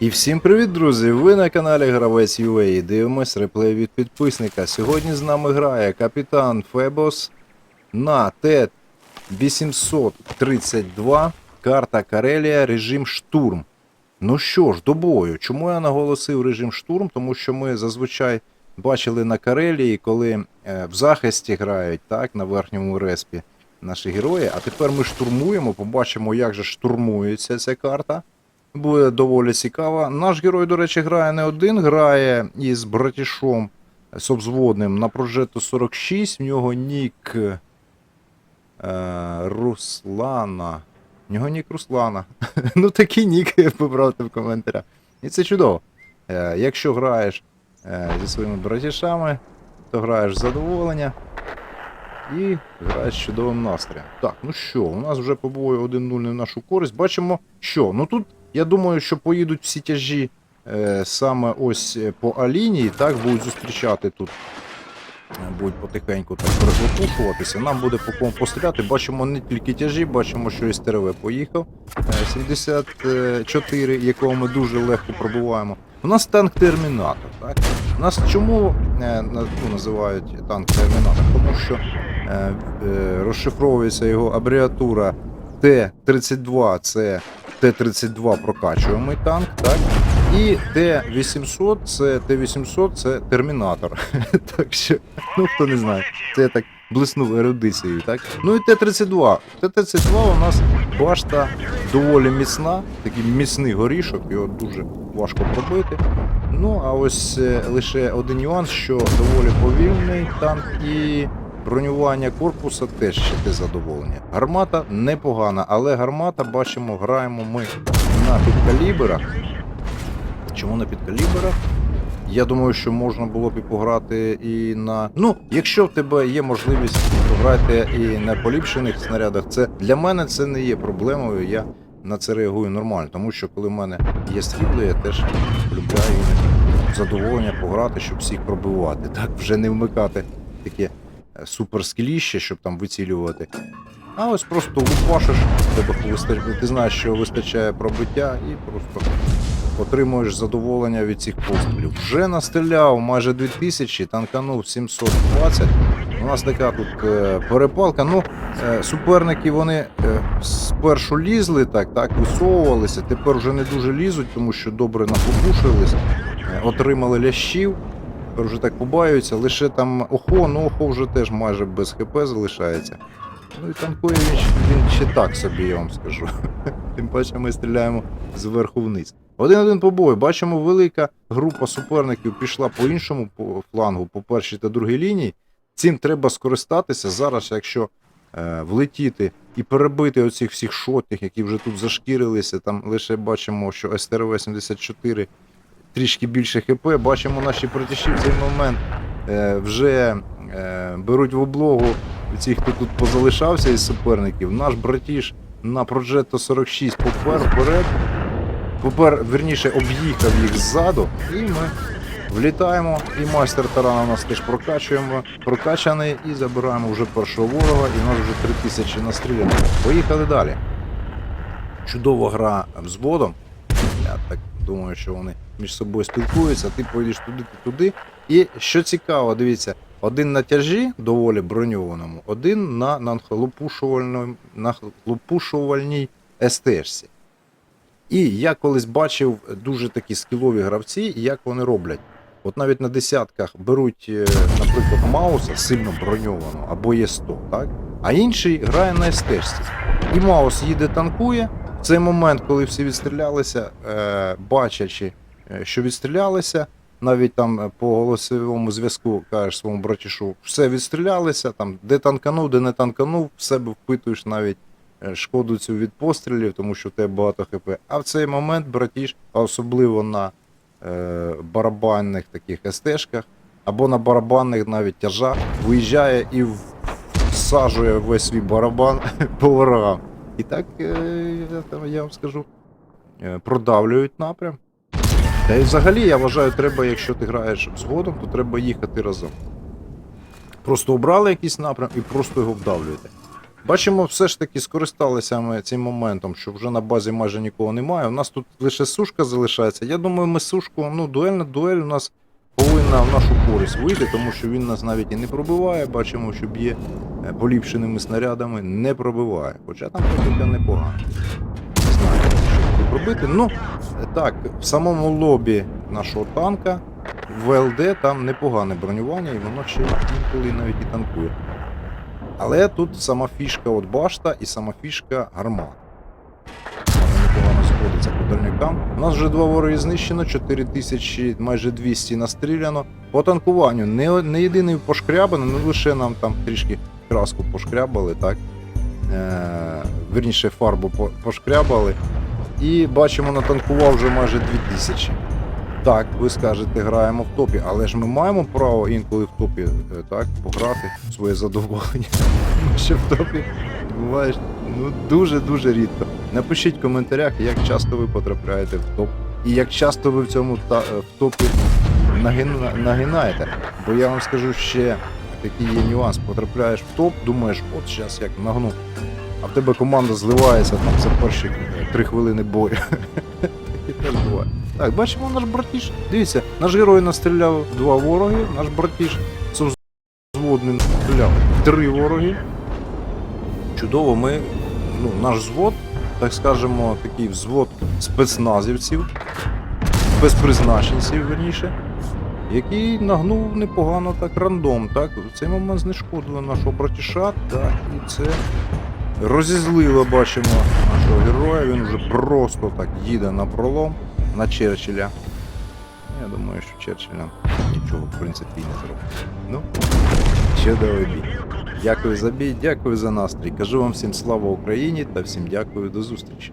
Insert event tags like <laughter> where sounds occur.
І всім привіт, друзі! Ви на каналі Гравець UA дивимось реплей від підписника. Сьогодні з нами грає капітан Фебос на Т-832, карта Карелія, режим штурм. Ну що ж, до бою. Чому я наголосив режим штурм? Тому що ми зазвичай бачили на Карелії, коли е, в захисті грають так, на верхньому респі наші герої. А тепер ми штурмуємо, побачимо, як же штурмується ця карта. Буде доволі цікаво. Наш герой, до речі, грає не один, грає із братішом Собзводним на Progetto 46. В нього нік е, Руслана. В нього нік Руслана. <laughs> ну такий нік <laughs> вибрати в коментарях. І це чудово. Е, якщо граєш е, зі своїми братішами, то граєш з задоволення і граєш з чудовим настроєм. Так, ну що, у нас вже по бою 1-0 не в нашу користь. Бачимо, що. Ну тут я думаю, що поїдуть всі тяжі е, саме ось е, по А-лінії, так, будуть зустрічати тут. е, Будуть потихеньку так переглопушуватися. Нам буде по кому постріляти. Бачимо не тільки тяжі, бачимо, що СТРВ поїхав. Е, 74, якого ми дуже легко пробуваємо. У нас танк Термінатор. Так? У нас чому е, ну, називають танк Термінатор? Тому що е, е, розшифровується його абревіатура Т-32 це Т-32 прокачуємий танк, так? І Т-800 це Т-800 це термінатор. <laughs> так що, ну хто не знає, це я так блиснув ерудицією, так? Ну і Т-32. Т-32 у нас башта доволі міцна, такий міцний горішок, його дуже важко пробити. Ну, а ось е, лише один нюанс, що доволі повільний танк і бронювання корпуса теж ще те задоволення. Гармата непогана, але гармата, бачимо, граємо ми на підкаліберах. Чому на підкаліберах? Я думаю, що можна було б і пограти і на. Ну, якщо в тебе є можливість пограти і на поліпшених снарядах, це для мене це не є проблемою. Я на це реагую нормально, тому що коли в мене є срібло, я теж іноді задоволення пограти, щоб всіх пробивати. Так, вже не вмикати таке суперскіліще, щоб там вицілювати. А ось просто лупашиш, ти знаєш, що вистачає пробиття, і просто отримуєш задоволення від цих пострілів. Вже настріляв майже 2000, танканув 720. У нас така тут е, перепалка. Ну, е, суперники вони е, спершу лізли, так, так, висовувалися, тепер вже не дуже лізуть, тому що добре напопушились, е, отримали лящів. Тепер вже так побаюються, лише там охо, ну охо вже теж майже без ХП залишається. Ну і танкує він, він ще так собі, я вам скажу. <laughs> Тим паче ми стріляємо зверху вниз. Один-один побой. Бачимо, велика група суперників пішла по іншому флангу, по першій та другій лінії. Цим треба скористатися зараз, якщо е, влетіти і перебити оцих всіх шотних, які вже тут зашкірилися. Там лише бачимо, що СТРВ-74 трішки більше ХП. Бачимо, наші братіші в цей момент е, вже е, беруть в облогу цих, хто тут позалишався із суперників. Наш братіш на Progetto 46 попер вперед. Попер, верніше, об'їхав їх ззаду, і ми влітаємо. І майстер тарана у нас теж прокачуємо, прокачаний і забираємо вже першого ворога, і нас вже 3000 настріляно. Поїхали далі. Чудова гра взводом. Думаю, що вони між собою спілкуються, ти поїдеш туди, ти туди. І що цікаво, дивіться, один на тяжі, доволі броньованому, один на нахлопушувальній, СТшці. І я колись бачив дуже такі скілові гравці, як вони роблять. От навіть на десятках беруть, е, наприклад, Мауса сильно броньованого або є 100, так? А інший грає на СТшці. І Маус їде танкує. В цей момент, коли всі відстрілялися, е, бачачи, е, що відстрілялися, навіть там е, по голосовому зв'язку кажеш своєму братішу, все відстрілялися, там, де танканув, де не танканув, в себе впитуєш навіть шкоду цю від пострілів, тому що в тебе багато хп. А в цей момент братіш, особливо на е, барабанних таких естешках, або на барабанних навіть тяжах, виїжджає і в- всаджує весь свій барабан <laughs> по ворогам. І так, е, я, вам скажу, е, продавлюють напрям. Та і взагалі, я вважаю, треба, якщо ти граєш згодом, то треба їхати разом. Просто обрали якийсь напрям і просто його вдавлюєте. Бачимо, все ж таки скористалися ми цим моментом, що вже на базі майже нікого немає. У нас тут лише сушка залишається. Я думаю, ми сушку, ну, дуель на дуель у нас повинна в нашу користь вийти, тому що він нас навіть і не пробиває. Бачимо, що б'є е, поліпшеними снарядами, не пробиває. Хоча там пробиття непогано. Не знаю, що буде пробити. Ну, е, так, в самому лобі нашого танка в ВЛД там непогане бронювання, і воно ще інколи навіть і танкує. Але тут сама фішка от башта і сама фішка гармат. Сходиться по дальнякам. У нас вже два вороги знищено, 4000, майже 200 настріляно. По танкуванню не, не єдиний пошкрябаний, ну лише нам там трішки краску пошкрябали, так? Е, верніше фарбу пошкрябали. І бачимо, натанкував вже майже 2000. Так, ви скажете, граємо в топі, але ж ми маємо право інколи в топі е, так, пограти своє задоволення. <laughs> Що в топі буваєш ну, дуже-дуже рідко. Напишіть в коментарях, як часто ви потрапляєте в топ. І як часто ви в цьому та, е, в топі нагина, нагинаєте. Бо я вам скажу ще такий є нюанс. Потрапляєш в топ, думаєш, от зараз як нагну. А в тебе команда зливається там за перші е, три хвилини бою. <laughs> Так, бачимо наш братіш. Дивіться, наш герой настріляв два вороги, наш братіш взводним стріляв три вороги. Чудово, ми, ну, наш взвод, так скажемо, такий взвод спецназівців, спецпризначенців, верніше, який нагнув непогано так рандом. Так, в цей момент знешкодили нашого братіша, так, і це розізлило, бачимо, нашого героя. Він вже просто так їде на пролом на Черчилля. Я думаю, що Черчилль нам нічого в принципі не зробить. Ну, чудовий бій. Дякую за бій, дякую за настрій. Кажу вам всім слава Україні та всім дякую до зустрічі.